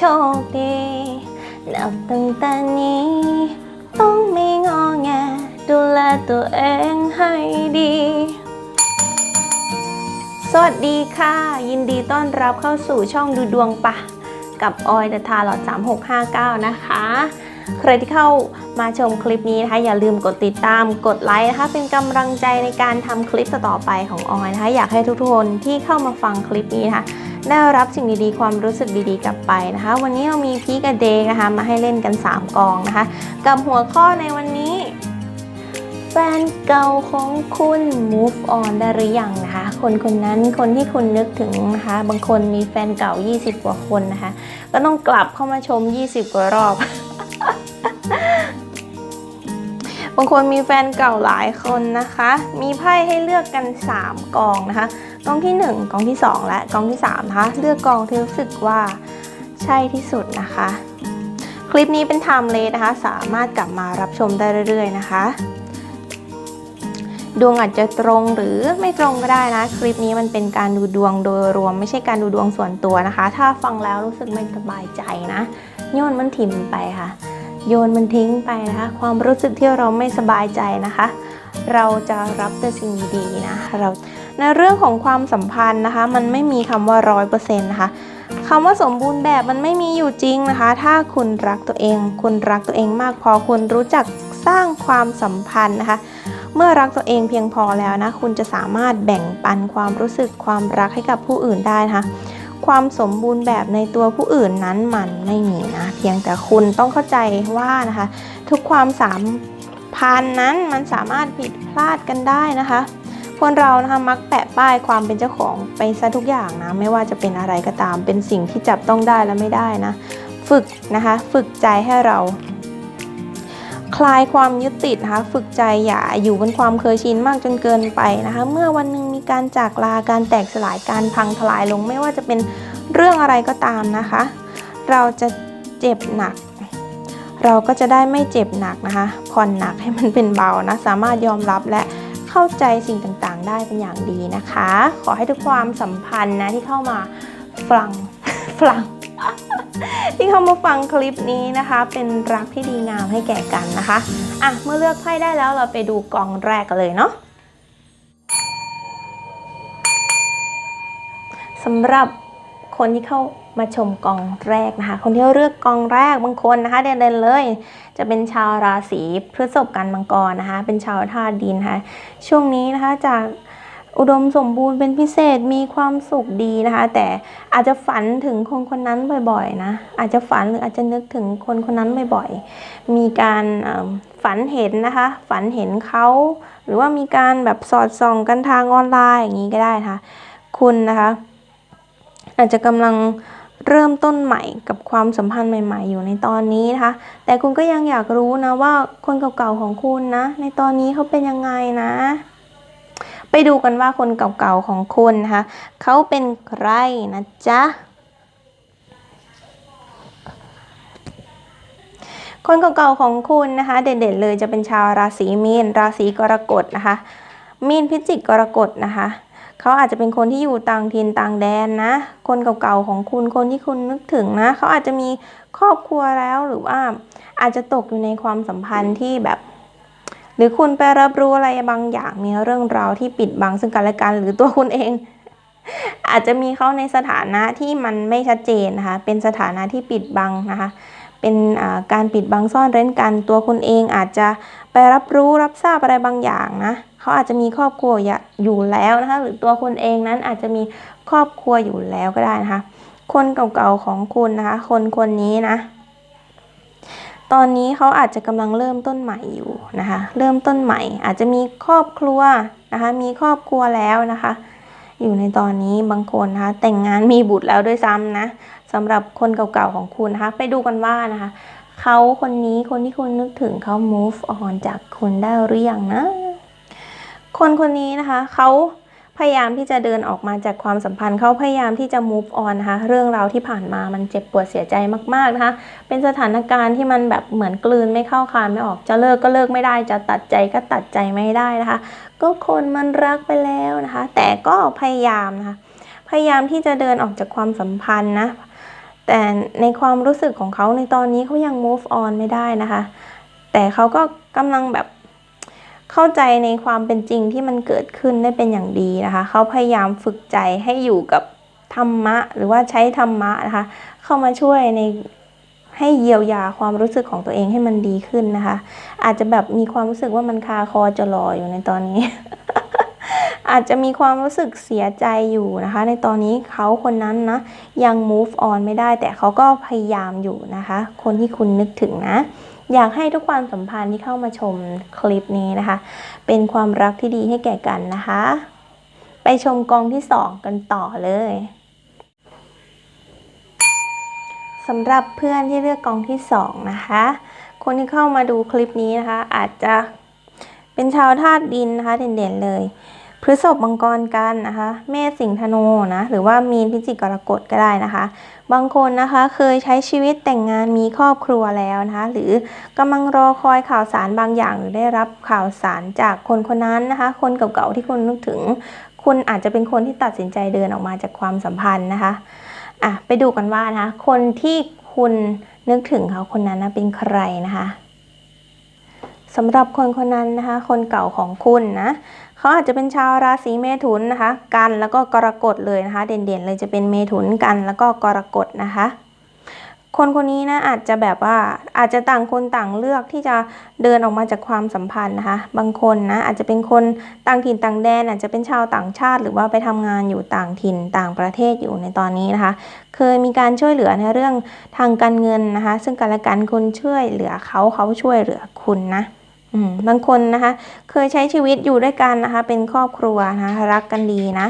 โชคดี นับตั้งแต่นี้ ต้องไม่งอแง ดูแลตัวเองให้ดี สวัสดีค่ะ ยินดีต้อนรับเข้าสู่ช่องดูดวงปะ กับออยเดทาหลอด 3659 นะคะ ใครที่เข้ามาชมคลิปนี้นะคะ อย่าลืมกดติดตามกดไลค์นะคะ เป็นกำลังใจในการทำคลิปต่อๆไปของออยนะคะ อยากให้ทุกคนที่เข้ามาฟังคลิปนี้นะคะ ได้รับสิ่งดีๆ ความรู้สึกดีๆ กลับไปนะคะ วันนี้เรามีพีกเดย์นะคะ มาให้เล่นกัน 3 กองนะคะ กับหัวข้อในวันนี้ แฟนเก่าของคุณ move on ได้หรือยังนะคะ คนคนนั้นคนที่คุณนึกถึงนะคะ บางคนมีแฟนเก่า 20 กว่าคนนะคะ ก็ต้องกลับเข้ามาชม 20 กว่ารอบบางคนมีแฟนเก่าหลายคนนะคะ มีไพ่ให้เลือกกัน 3 กองนะคะ กองที่ 1กองที่ 2 และกองที่3นะคะเลือกกองที่รู้สึกว่าใช่ที่สุดนะคะ คลิปนี้เป็นไทม์เลสนะคะ สามารถกลับมารับชมได้เรื่อยๆนะคะดวงอาจจะตรงหรือไม่ตรงก็ได้นะ คลิปนี้มันเป็นการดูดวงโดยรวม ไม่ใช่การดูดวงส่วนตัวนะคะ ถ้าฟังแล้วรู้สึกไม่สบายใจนะโยนมันถิ่มไปค่ะ โยนมันทิ้งไปนะคะ ความรู้สึกที่เราไม่สบายใจนะคะ เราจะรับแต่สิ่งดีๆนะเรา ในเรื่องของความสัมพันธ์นะคะ มันไม่มีคำว่าร้อยเปอร์เซ็นต์นะคะคำว่าสมบูรณ์แบบมันไม่มีอยู่จริงนะคะ ถ้าคุณรักตัวเอง คุณรักตัวเองมากพอคุณรู้จักสร้างความสัมพันธ์นะคะ เมื่อรักตัวเองเพียงพอแล้วนะ คุณจะสามารถแบ่งปันความรู้สึกความรักให้กับผู้อื่นได้นะคะ ความสมบูรณ์แบบในตัวผู้อื่นนั้นมันไม่มีนะ เพียงแต่คุณต้องเข้าใจว่านะคะ ทุกความสัมพันธ์นั้นมันสามารถผิดพลาดกันได้นะคะ คนเรานะคะมักแปะป้ายความเป็นเจ้าของไปซะทุกอย่างนะไม่ว่าจะเป็นอะไรก็ตาม เป็นสิ่งที่จับต้องได้และไม่ได้นะ ฝึกนะคะ ฝึกใจให้เรา คลายความยึดติดนะคะ ฝึกใจอย่าอยู่บนความเคยชินมากจนเกินไปนะคะ เมื่อวันหนึ่งมีการจากลาการแตกสลายการพังทลายลง ไม่ว่าจะเป็นเรื่องอะไรก็ตามนะคะ เราจะเจ็บหนักเราก็จะได้ไม่เจ็บหนักนะคะ ผ่อนหนักให้มันเป็นเบานะ สามารถยอมรับและ เข้าใจสิ่งต่างๆ ได้เป็นอย่างดีนะคะ ขอให้ทุกความสัมพันธ์นะที่เข้ามาฟังฟังที่เข้ามาฟังคลิปนี้นะคะ เป็นรักที่ดีงามให้แก่กันนะคะอะเมื่อเลือกไพ่ได้แล้วเราไปดูกองแรกกันเลยเนาะสำหรับคนที่เข้า มาชมกองแรกนะคะ คนที่เลือกกองแรกบางคนนะคะเด่นๆเลย จะเป็นชาวราศีพฤษภกันมังกรนะคะ เป็นชาวธาตุดินนะคะช่วงนี้นะคะจากอุดมสมบูรณ์เป็นพิเศษมีความสุขดีนะคะ แต่อาจจะฝันถึงคนคนนั้นบ่อยๆนะอาจจะฝันหรืออาจจะนึกถึงคนคนนั้นบ่อยๆมีการฝันเห็นนะคะ ฝันเห็นเขาหรือว่ามีการแบบสอดส่องกันทางออนไลน์อย่างนี้ก็ได้นะคะคุณนะคะ อาจจะกำลัง เริ่มต้นใหม่กับความสัมพันธ์ใหม่ ๆ อยู่ในตอนนี้นะคะ แต่คุณก็ยังอยากรู้นะว่าคนเก่าๆของคุณนะ ในตอนนี้เขาเป็นยังไงนะ ไปดูกันว่าคนเก่าๆของคุณนะคะเขาเป็นใครนะจ๊ะคนเก่าๆของคุณนะคะ เด่นๆเลยจะเป็นชาวราศีมีน ราศีกรกฎนะคะ มีนพิจิกกรกฎนะคะ เขาอาจจะเป็นคนที่อยู่ต่างถิ่นต่างแดนนะ คนเก่าๆของคุณคนที่คุณนึกถึงนะ เขาอาจจะมีครอบครัวแล้วหรือว่า อาจจะตกอยู่ในความสัมพันธ์ที่แบบ หรือคุณไปรับรู้อะไรบางอย่างมีเรื่องราวที่ปิดบังซึ่งกันและกันหรือตัวคุณเอง อาจจะมีเขาในสถานะที่มันไม่ชัดเจนนะคะ เป็นสถานะที่ปิดบังนะคะเป็นการปิดบังซ่อนเร้นกัน ตัวคุณเองอาจจะไปรับรู้รับทราบอะไรบางอย่างนะ เขาอาจจะมีครอบครัวอยู่แล้วนะคะหรือตัวคุณเองนั้นอาจจะมีครอบครัวอยู่แล้วก็ได้นะคะคนเก่าๆของคุณนะคะ คนคนนี้นะตอนนี้เขาอาจจะกำลังเริ่มต้นใหม่อยู่นะคะ เริ่มต้นใหม่ อาจจะมีครอบครัวนะคะ มีครอบครัวแล้วนะคะ อยู่ในตอนนี้บางคนนะคะ แต่งงานมีบุตรแล้วด้วยซ้ำนะสำหรับคนเก่าๆของคุณนะคะ ไปดูกันว่านะคะเขาคนนี้คนที่คุณนึกถึงเขา move on จากคุณได้หรือยังนะ คนคนนี้นะคะเขาพยายามที่จะเดินออกมาจากความสัมพันธ์เขาพยายามที่จะ move on นะคะเรื่องราวที่ผ่านมามันเจ็บปวดเสียใจมากๆนะคะเป็นสถานการณ์ที่มันแบบเหมือนกลืนไม่เข้าคายไม่ออกจะเลิกก็เลิกไม่ได้ จะตัดใจก็ตัดใจไม่ได้นะคะ ก็คนมันรักไปแล้วนะคะ แต่ก็พยายามนะคะพยายามที่จะเดินออกจากความสัมพันธ์นะแต่ในความรู้สึกของเขาในตอนนี้เขายัง move on ไม่ได้นะคะ แต่เขาก็กำลังแบบ เข้าใจในความเป็นจริงที่มันเกิดขึ้นได้เป็นอย่างดีนะคะ เขาพยายามฝึกใจให้อยู่กับธรรมะ หรือว่าใช้ธรรมะนะคะ เข้ามาช่วยในให้เยียวยาความรู้สึกของตัวเองให้มันดีขึ้นนะคะ อาจจะแบบมีความรู้สึกว่ามันคาคอจะรออยู่ในตอนนี้ อาจจะมีความรู้สึกเสียใจอยู่นะคะ ในตอนนี้เขาคนนั้นนะยัง move on ไม่ได้ แต่เขาก็พยายามอยู่นะคะ คนที่คุณนึกถึงนะ อยากให้ทุกความสัมพันธ์ที่เข้ามาชมคลิปนี้นะคะ เป็นความรักที่ดีให้แก่กันนะคะ ไปชมกองที่2กันต่อเลยสำหรับเพื่อนที่เลือกกองที่2นะคะ คนที่เข้ามาดูคลิปนี้นะคะ อาจจะเป็นชาวธาตุดินนะคะ เด่นๆเลย พฤษภมังกรกันนะคะ เมษสิงห์ธนูนะ หรือว่ามีนพิจิกกรกฎก็ได้นะคะ บางคนนะคะเคยใช้ชีวิตแต่งงานมีครอบครัวแล้วนะคะ หรือกำลังรอคอยข่าวสารบางอย่าง หรือได้รับข่าวสารจากคนคนนั้นนะคะ คนเก่าๆที่คุณนึกถึง คุณอาจจะเป็นคนที่ตัดสินใจเดินออกมาจากความสัมพันธ์นะคะอะไปดูกันว่านะคะคนที่คุณนึกถึงเขาคนนั้นนะเป็นใครนะคะ สำหรับคนคนนั้นนะคะ คนเก่าของคุณนะเขาอาจจะเป็นชาวราศีเมถุนนะคะ กันแล้วก็กรกฎเลยนะคะ เด่นๆเลยจะเป็นเมถุนกันแล้วก็กรกฎนะคะ คนคนนี้นะอาจจะแบบว่าอาจจะต่างคนต่างเลือกที่จะเดินออกมาจากความสัมพันธ์นะคะ บางคนนะอาจจะเป็นคนต่างถิ่นต่างแดน อาจจะเป็นชาวต่างชาติ หรือว่าไปทำงานอยู่ต่างถิ่นต่างประเทศอยู่ในตอนนี้นะคะ เคยมีการช่วยเหลือในเรื่องทางการเงินนะคะ ซึ่งกันและกันคุณช่วยเหลือเขาเขาช่วยเหลือคุณนะ บางคนนะคะ เคยใช้ชีวิตอยู่ด้วยกันนะคะ เป็นครอบครัวนะคะรักกันดีนะ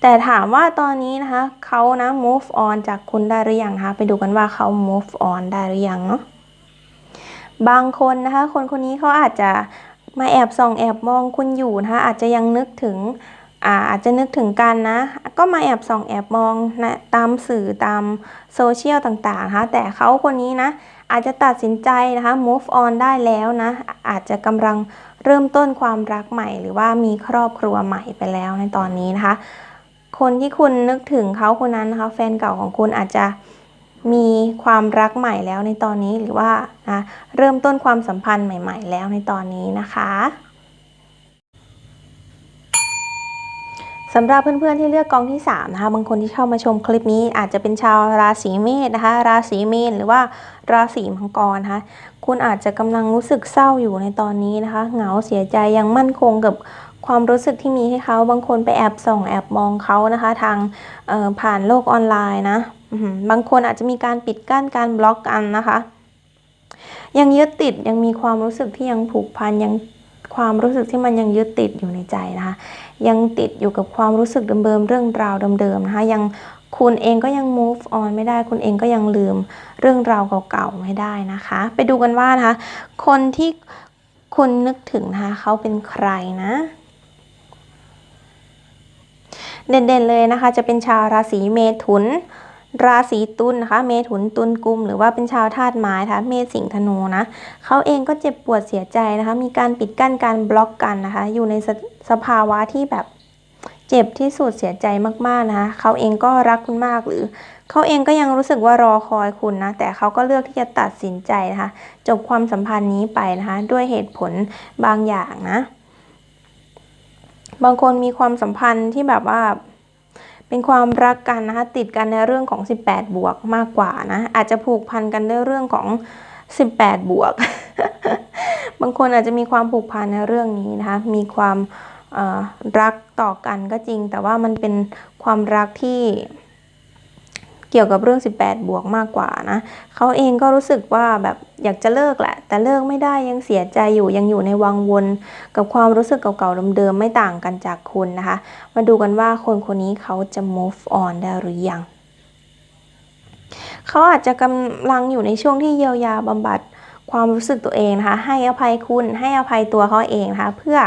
แต่ถามว่าตอนนี้นะคะเขานะ move on จากคุณได้หรือยังะคะไปดูกันว่าเขา move on ได้หรือยังเนาะบางคนนะคะ คนคนนี้เขาอาจจะมาแอบส่องแอบมองคุณอยู่นะคะอาจจะยังนึกถึง อาอาจจะนึกถึงกันนะ ก็มาแอบส่องแอบมองนะตามสื่อตามโซเชียลต่างๆนะคะแต่เขาคนนี้นะ อาจจะตัดสินใจนะคะ move on ได้แล้วนะ อาจจะกำลังเริ่มต้นความรักใหม่ หรือว่ามีครอบครัวใหม่ไปแล้วในตอนนี้นะคะ คนที่คุณนึกถึงเขาคนนั้นนะคะแฟนเก่าของคุณอาจจะมีความรักใหม่แล้วในตอนนี้หรือว่านะเริ่มต้นความสัมพันธ์ใหม่ ๆ แล้วในตอนนี้นะคะ สำหรับเพื่อนๆที่เลือกกองที่3นะคะบางคนที่เข้ามาชมคลิปนี้อาจจะเป็นชาวราศีเมษนะคะ ราศีเมีนหรือว่าราศีมังกรนะคะคุณอาจจะกำลังรู้สึกเศร้าอยู่ในตอนนี้นะคะ เหงาเสียใจยังมั่นคงกับความรู้สึกที่มีให้เขาบางคนไปแอบส่องแอบมองเขานะคะ ทางผ่านโลกออนไลน์นะบางคนอาจจะมีการปิดกั้นการบล็อกกันนะคะ ยังยึดติดยังมีความรู้สึกที่ยังผูกพันยัง ความรู้สึกที่มันยังยึดติดอยู่ในใจนะคะ ยังติดอยู่กับความรู้สึกเดิมๆเรื่องราวเดิมๆนะคะ ยังคุณเองก็ยัง move on ไม่ได้ คุณเองก็ยังลืมเรื่องราวเก่าๆไม่ได้นะคะ ไปดูกันว่านะคะ คนที่คุณนึกถึงนะคะเขาเป็นใครนะเด่นๆเลยนะคะ จะเป็นชาวราศีเมถุน ราศีตุลนะคะ เมถุนตุลกุม หรือว่าเป็นชาวธาตุไม้นะคะเมษสิงธนูนะเขาเองก็เจ็บปวดเสียใจนะคะ มีการปิดกั้นการบล็อกกันนะคะ อยู่ในสสภาวะที่แบบเจ็บที่สุดเสียใจมากๆนะคะเขาเองก็รักคุณมากหรือเขาเองก็ยังรู้สึกว่ารอคอยคุณนะ แต่เขาก็เลือกที่จะตัดสินใจนะคะ จบความสัมพันธ์นี้ไปนะคะ ด้วยเหตุผลบางอย่างนะ บางคนมีความสัมพันธ์ที่แบบว่า เป็นความรักกันนะคะติดกันในเรื่องของ 18 บวกมากกว่านะอาจจะผูกพันกันในเรื่องของ 18 บวก บางคนอาจจะมีความผูกพันในเรื่องนี้นะคะมีความรักต่อกันก็จริง แต่ว่ามันเป็นความรักที่ เกี่ยวกับเรื่อง 18 บวกมากกว่านะเขาเองก็รู้สึกว่าแบบอยากจะเลิกแหละ แต่เลิกไม่ได้ยังเสียใจอยู่ยังอยู่ในวังวน กับความรู้สึกเก่าๆเดิมๆไม่ต่างกันจากคุณนะคะ มาดูกันว่าคนคนนี้เขาจะ move on ได้หรือยังเขาอาจจะกำลังอยู่ในช่วงที่เยียวยาบำบัดความรู้สึกตัวเองนะคะ ให้อภัยคุณให้อภัยตัวเขาเองนะคะ เพื่อ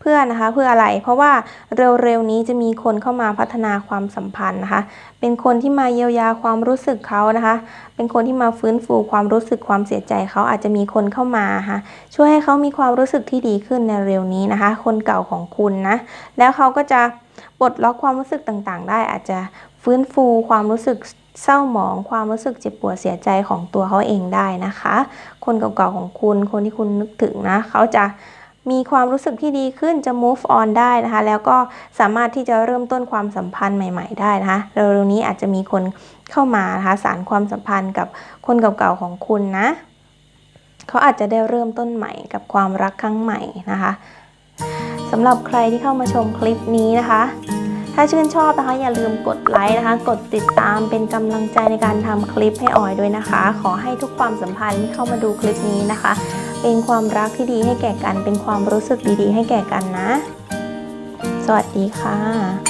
เพื่อนะคะเพื่ออะไร เพราะว่าเร็วๆนี้จะมีคนเข้ามาพัฒนาความสัมพันธ์นะคะ เป็นคนที่มาเยียวยาความรู้สึกเขานะคะ เป็นคนที่มาฟื้นฟูความรู้สึกความเสียใจเขาอาจจะมีคนเข้ามาค่ะช่วยให้เขามีความรู้สึกที่ดีขึ้นในเร็วนี้นะคะ คนเก่าของคุณนะ แล้วเขาก็จะปลดล็อกความรู้สึกต่างๆ ได้อาจจะฟื้นฟูความรู้สึกเศร้าหมองความรู้สึกเจ็บปวดเสียใจของตัวเขาเองได้นะคะ คนเก่าๆของคุณคนที่คุณนึกถึงนะ เขาจะ มีความรู้สึกที่ดีขึ้นจะ move on ได้นะคะ แล้วก็สามารถที่จะเริ่มต้นความสัมพันธ์ใหม่ ๆ ได้นะคะเร็วๆนี้อาจจะมีคนเข้ามานะคะสารความสัมพันธ์กับคนเก่าๆของคุณนะเขาอาจจะได้เริ่มต้นใหม่กับความรักครั้งใหม่นะคะสำหรับใครที่เข้ามาชมคลิปนี้นะคะ ถ้าชื่นชอบนะคะอย่าลืมกดไลค์นะคะ กดติดตามเป็นกำลังใจในการทำคลิปให้ออยด้วยนะคะ ขอให้ทุกความสัมพันธ์ที่เข้ามาดูคลิปนี้นะคะ เป็นความรักที่ดีให้แก่กัน เป็นความรู้สึกดีๆ ให้แก่กันนะ สวัสดีค่ะ